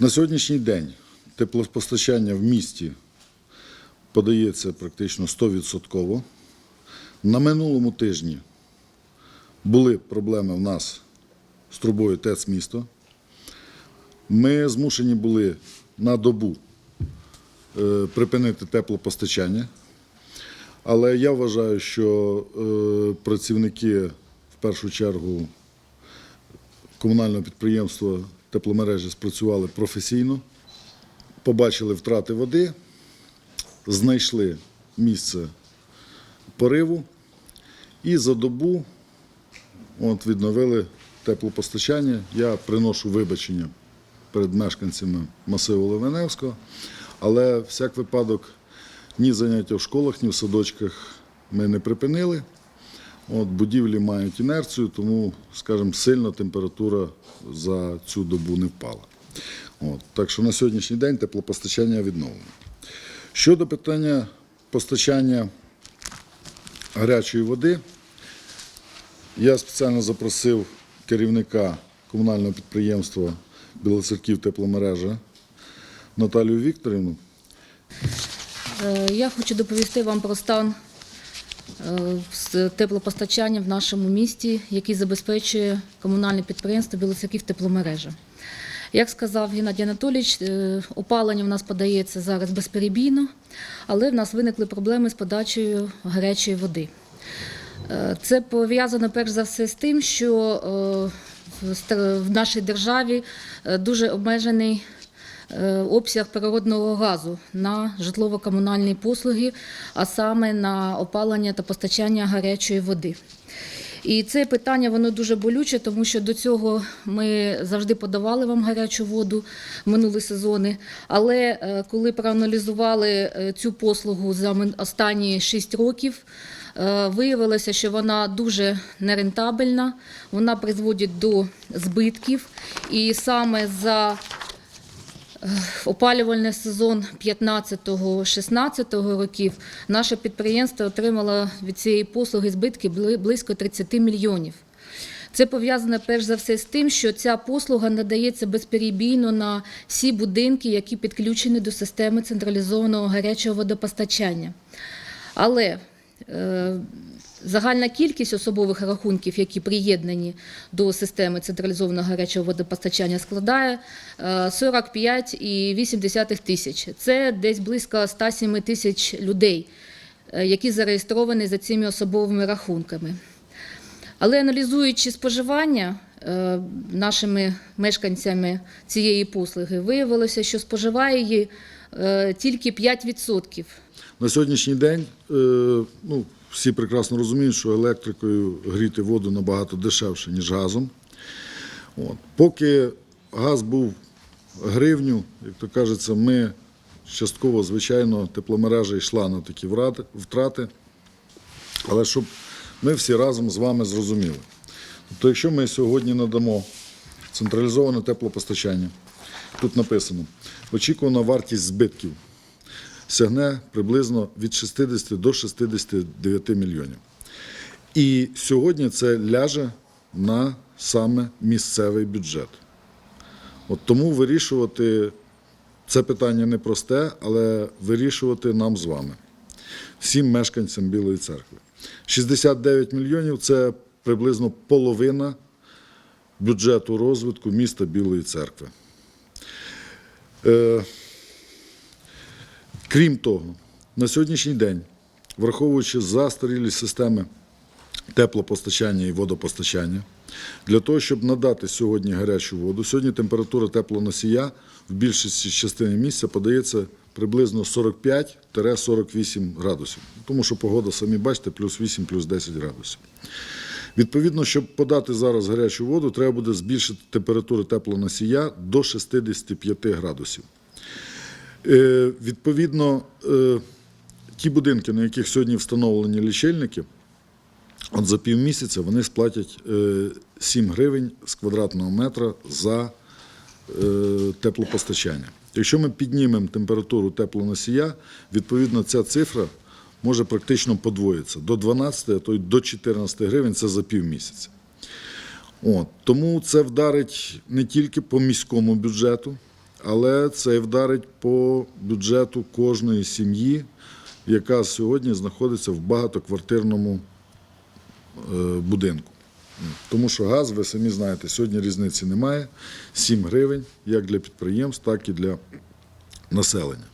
На сьогоднішній день теплопостачання в місті подається практично 100%. На минулому тижні були проблеми в нас з трубою ТЕЦ місто. Ми змушені були на добу е, припинити теплопостачання. Але я вважаю, що е, працівники в першу чергу комунального підприємства тепломережі спрацювали професійно, побачили втрати води, знайшли місце пориву і за добу от, відновили теплопостачання. Я приношу вибачення перед мешканцями масиву Левеневського, але всяк випадок ні заняття в школах, ні в садочках ми не припинили. От, будівлі мають інерцію, тому, скажімо, сильно температура за цю добу не впала. От, так що на сьогоднішній день теплопостачання відновлено. Щодо питання постачання гарячої води, я спеціально запросив керівника комунального підприємства Білоцерків тепломережа Наталію Вікторівну. Е, Я хочу доповісти вам про стан з теплопостачання в нашому місті, який забезпечує комунальне підприємство Білоцерків тепломережа. Як сказав Геннадій Анатолійович, е, опалення в нас подається зараз безперебійно, але в нас виникли проблеми з подачею гарячої води. Е, Це пов'язано перш за все з тим, що е, в нашій державі е, дуже обмежений е, обсяг природного газу на житлово-комунальні послуги, а саме на опалення та постачання гарячої води. І це питання воно дуже болюче, тому що до цього ми завжди подавали вам гарячу воду минулі сезони. Але е, коли проаналізували е, цю послугу за останні 6 років, е, виявилося, що вона дуже нерентабельна, вона призводить до збитків. І саме за опалювальний сезон 15-16 років наше підприємство отримало від цієї послуги збитки близько 30 мільйонів. Це пов'язано перш за все з тим, що ця послуга надається безперебійно на всі будинки, які підключені до системи централізованого гарячого водопостачання. Але е, загальна кількість особових рахунків, які приєднані до системи централізованого гарячого водопостачання, складає е, 45,8 тисяч. Це десь близько 107 тисяч людей, е, які зареєстровані за цими особовими рахунками. Але аналізуючи споживання е, нашими мешканцями цієї послуги, виявилося, що споживає її е, тільки 5%. На сьогоднішній день е, ну, всі прекрасно розуміють, що електрикою гріти воду набагато дешевше, ніж газом. От. Поки газ був гривню, як то кажеться, ми частково, звичайно, тепломережа йшла на такі втрати. Але щоб ми всі разом з вами зрозуміли. Тобто, якщо ми сьогодні надамо централізоване теплопостачання, тут написано, очікувана вартість збитків сягне приблизно від 60 до 69 мільйонів. І сьогодні це ляже на саме місцевий бюджет. От тому вирішувати це питання непросте, але вирішувати нам з вами, всім мешканцям Білої церкви. 69 мільйонів це приблизно половина бюджету розвитку міста Білої церкви. Крім того, на сьогоднішній день, враховуючи застарілі системи теплопостачання і водопостачання, для того, щоб надати сьогодні гарячу воду, сьогодні температура теплоносія в більшості частини місця подається приблизно 45-48 градусів. Тому що погода, самі бачите, плюс 8, плюс 10 градусів. Відповідно, щоб подати зараз гарячу воду, треба буде збільшити температуру теплоносія до 65 градусів. Е, Відповідно, е, ті будинки, на яких сьогодні встановлені лічильники, от за півмісяця вони сплатять е, 7 гривень з квадратного метра за е, теплопостачання. Якщо ми піднімемо температуру теплоносія, відповідно ця цифра може практично подвоїтися до 12, а то й до 14 гривень це за півмісяця. От, тому це вдарить не тільки по міському бюджету, але це вдарить по бюджету кожної сім'ї, яка сьогодні знаходиться в багатоквартирному е, будинку. Тому що газ, ви самі знаєте, сьогодні різниці немає. 7 гривень як для підприємств, так і для населення.